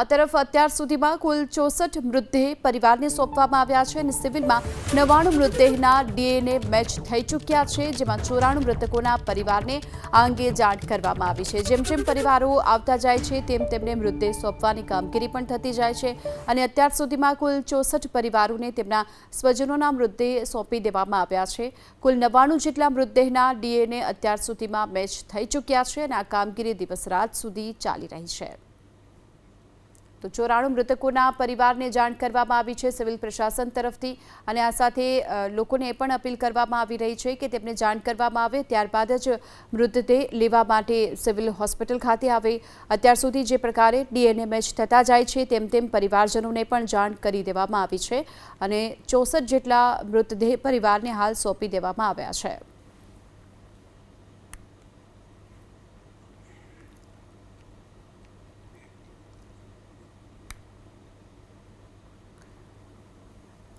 આ તરફ અત્યાર સુધીમાં કુલ ચોસઠ મૃતદેહ પરિવારને સોંપવામાં આવ્યા છે અને સિવિલમાં નવ્વાણું મૃતદેહના ડીએનએ મેચ થઈ ચૂક્યા છે, જેમાં ચોરાણું મૃતકોના પરિવારને આ અંગે જાણ કરવામાં આવી છે. જેમ જેમ પરિવારો આવતા જાય છે, તેમ તેમને મૃતદેહ સોંપવાની કામગીરી પણ થતી જાય છે અને અત્યાર સુધીમાં કુલ ચોસઠ પરિવારોને તેમના સ્વજનોના મૃતદેહ સોંપી દેવામાં આવ્યા છે. કુલ નવ્વાણું જેટલા મૃતદેહના ડીએનએ અત્યાર સુધીમાં મેચ થઈ ચૂક્યા છે અને આ કામગીરી દિવસ રાત સુધી ચાલી રહી છે. તો ચોરાણું મૃતકોના પરિવારને જાણ કરવામાં આવી છે સિવિલ પ્રશાસન તરફથી. અને આ સાથે લોકોને એ પણ અપીલ કરવામાં આવી રહી છે કે તેમને જાણ કરવામાં આવે, ત્યારબાદ જ મૃતદેહ લેવા માટે સિવિલ હોસ્પિટલ ખાતે આવે. અત્યાર સુધી જે પ્રકારે ડીએનએ મેચ થતા જાય છે, તેમ તેમ પરિવારજનોને પણ જાણ કરી દેવામાં આવી છે. અને ચોસઠ જેટલા મૃતદેહ પરિવારને હાલ સોંપી દેવામાં આવ્યા છે.